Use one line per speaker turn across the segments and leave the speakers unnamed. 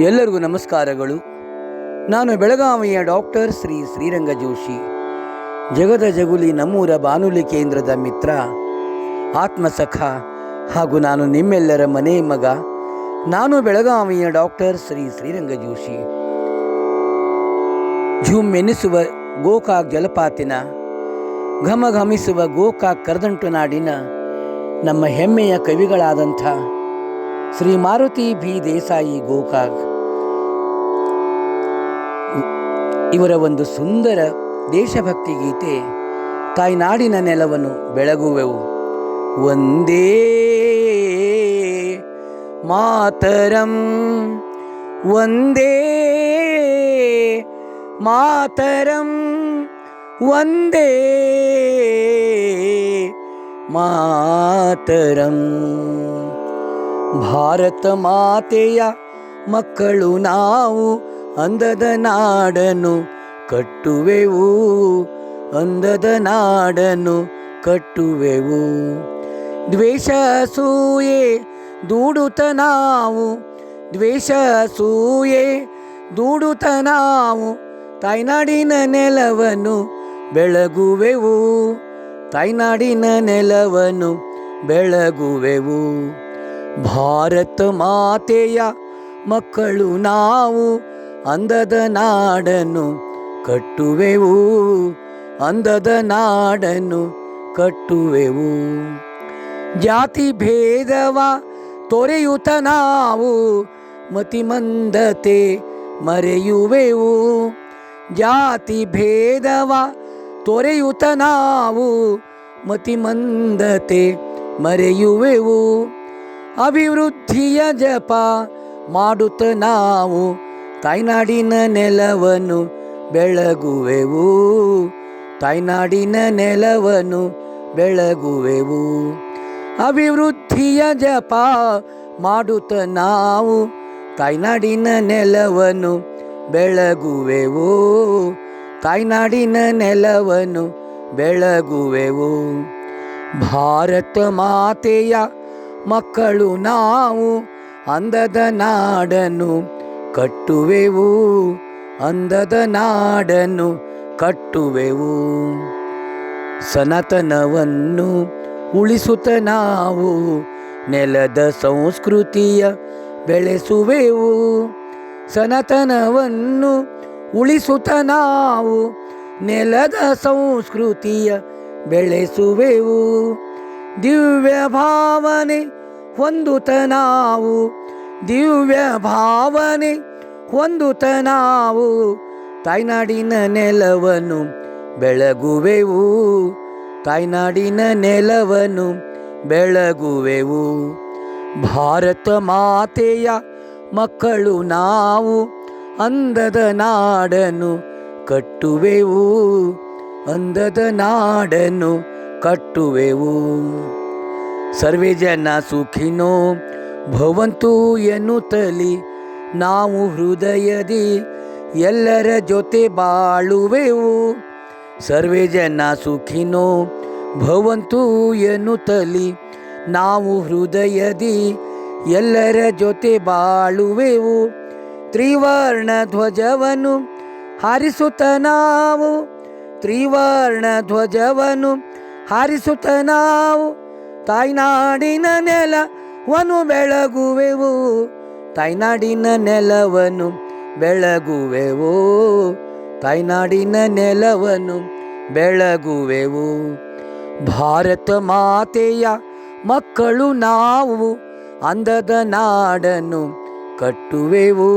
ಎಲ್ಲರಿಗೂ ನಮಸ್ಕಾರಗಳು. ನಾನು ಬೆಳಗಾವಿಯ ಡಾಕ್ಟರ್ ಶ್ರೀ ಶ್ರೀರಂಗ ಜೋಶಿ. ಜಗದ ಜಗುಲಿ ನಮ್ಮೂರ ಬಾನುಲಿ ಕೇಂದ್ರದ ಮಿತ್ರ, ಆತ್ಮಸಖ ಹಾಗೂ ನಾನು ನಿಮ್ಮೆಲ್ಲರ ಮನೆ ಮಗ, ನಾನು ಬೆಳಗಾವಿಯ ಡಾಕ್ಟರ್ ಶ್ರೀ ಶ್ರೀರಂಗ ಜೋಶಿ. ಝುಮ್ ಎನಿಸುವ ಗೋಕಾಕ್ ಜಲಪಾತಿನ, ಘಮಘಮಿಸುವ ಗೋಕಾಕ್ ಕರದಂಟು ನಾಡಿನ ನಮ್ಮ ಹೆಮ್ಮೆಯ ಕವಿಗಳಾದಂಥ ಶ್ರೀ ಮಾರುತಿ ಬಿ ದೇಸಾಯಿ ಗೋಕಾಕ್. ಇವರ ಒಂದು ಸುಂದರ ದೇಶಭಕ್ತಿ ಗೀತೆ, ತಾಯ್ನಾಡಿನ ನೆಲವನ್ನು ಬೆಳಗುವೆವು. ಒಂದೇ ಮಾತರಂ ಒಂದೇ ಮಾತರಂ ಒಂದೇ ಮಾತರಂ. ಭಾರತ ಮಾತೆಯ ಮಕ್ಕಳು ನಾವು ಅಂದದ ನಾಡನು ಕಟ್ಟುವೆವು, ಅಂದದ ನಾಡನು ಕಟ್ಟುವೆವು. ದ್ವೇಷ ಸೂಯೆ ದೂಡುತ್ತ ನಾವು, ದ್ವೇಷ ಸೂಯೆ ದೂಡುತ್ತ ನಾವು, ತಾಯ್ನಾಡಿನ ನೆಲವನ್ನು ಬೆಳಗುವೆವು, ತಾಯ್ನಾಡಿನ ನೆಲವನ್ನು ಬೆಳಗುವೆವು. ಭಾರತ ಮಾತೆಯ ಮಕ್ಕಳು ನಾವು ಅಂದದ ನಾಡನ್ನು ಕಟ್ಟುವೆವು, ಅಂದದ ನಾಡನ್ನು ಕಟ್ಟುವೆವು. ಜಾತಿ ಭೇದವ ತೊರೆಯುತ ನಾವು ಮತಿಮಂದತೆ ಮರೆಯುವೆವು. ಜಾತಿ ಭೇದವ ತೊರೆಯುತ ನಾವು ಮತಿಮಂದತೆ ಮರೆಯುವೆವು. ಅಭಿವೃದ್ಧಿಯ ಜಪ ಮಾಡುತ್ತ ನಾವು ತಾಯ್ನಾಡಿನ ನೆಲವನ್ನು ಬೆಳಗುವೆವು. ತಾಯ್ನಾಡಿನ ನೆಲವನ್ನು ಬೆಳಗುವೆವು. ಅಭಿವೃದ್ಧಿಯ ಜಪ ಮಾಡುತ್ತ ನಾವು ತಾಯ್ನಾಡಿನ ನೆಲವನ್ನು ಬೆಳಗುವೆವು. ತಾಯ್ನಾಡಿನ ನೆಲವನ್ನು ಬೆಳಗುವೆವು. ಭಾರತ ಮಾತೆಯ ಮಕ್ಕಳು ನಾವು ಅಂದದ ನಾಡನ್ನು ಕಟ್ಟುವೆವು, ಅಂದದ ನಾಡನ್ನು ಕಟ್ಟುವೆವು. ಸನಾತನವನ್ನು ಉಳಿಸುತ್ತ ನಾವು ನೆಲದ ಸಂಸ್ಕೃತಿಯ ಬೆಳೆಸುವೆವು. ಸನಾತನವನ್ನು ಉಳಿಸುತ್ತ ನಾವು ನೆಲದ ಸಂಸ್ಕೃತಿಯ ಬೆಳೆಸುವೆವು. ದಿವ್ಯ ಭಾವನೆ ಹೊಂದುತ ನಾವು. ದಿವ್ಯ ಭಾವನೆ ಹೊಂದುತ ನಾವು. ತಾಯ್ನಾಡಿನ ನೆಲವನ್ನು ಬೆಳಗುವೆವು. ತಾಯ್ನಾಡಿನ ನೆಲವನ್ನು ಬೆಳಗುವೆವು. ಭಾರತ ಮಾತೆಯ ಮಕ್ಕಳು ನಾವು, ಅಂದದ ನಾಡನ್ನು ಕಟ್ಟುವೆವು. ಅಂದದ ನಾಡನ್ನು ಕಟ್ಟುವೆವು. ಸರ್ವೇ ಜನ ಸುಖಿನೋ ಭವಂತು ಎನ್ನುತ್ತಲಿ, ನಾವು ಹೃದಯದಿ ಎಲ್ಲರ ಜೊತೆ ಬಾಳುವೆವು. ಸರ್ವೇ ಜನ ಸುಖಿನೋ ಭವಂತು ಎನ್ನುತ್ತಲಿ, ನಾವು ಹೃದಯದಿ ಎಲ್ಲರ ಜೊತೆ ಬಾಳುವೆವು. ತ್ರಿವರ್ಣ ಧ್ವಜವನು ಹಾರಿಸುತ್ತ ನಾವು, ತ್ರಿವರ್ಣ ಧ್ವಜವನ್ನು ಹಾರಿಸುತ್ತ ನಾವು ತಾಯ್ನಾಡಿನ ನೆಲವನ್ನು ಬೆಳಗುವೆವು. ತಾಯ್ನಾಡಿನ ನೆಲವನ್ನು ಬೆಳಗುವೆವು. ತಾಯ್ನಾಡಿನ ನೆಲವನ್ನು ಬೆಳಗುವೆವು. ಭಾರತ ಮಾತೆಯ ಮಕ್ಕಳು ನಾವು ಅಂದದ ನಾಡನ್ನು ಕಟ್ಟುವೆವು.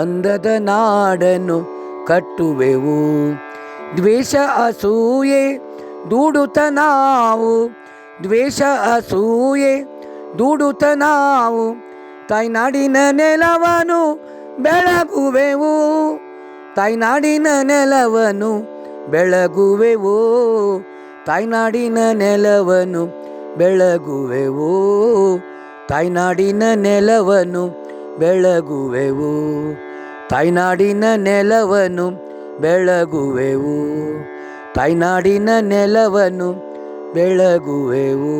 ಅಂದದ ನಾಡನ್ನು ಕಟ್ಟುವೆವು. ದ್ವೇಷ, ಅಸೂಯೆ ದೂಡುತ್ತ ನಾವು, ದ್ವೇಷ ಅಸೂಯೆ ದೂಡುತ್ತ ನಾವು. ತಾಯ್ನಾಡಿನ ನೆಲವನು ಬೆಳಗುವೆವು, ತಾಯ್ನಾಡಿನ ನೆಲವನು ಬೆಳಗುವೆವು. ತಾಯ್ನಾಡಿನ ನೆಲವನು ಬೆಳಗುವೆವು, ತಾಯ್ನಾಡಿನ ನೆಲವನು ಬೆಳಗುವೆವು. ತಾಯ್ನಾಡಿನ ನೆಲವನು ಬೆಳಗುವೆವು. ತಾಯ್ನಾಡಿನ ನೆಲವನ್ನು ಬೆಳಗುವೆವು.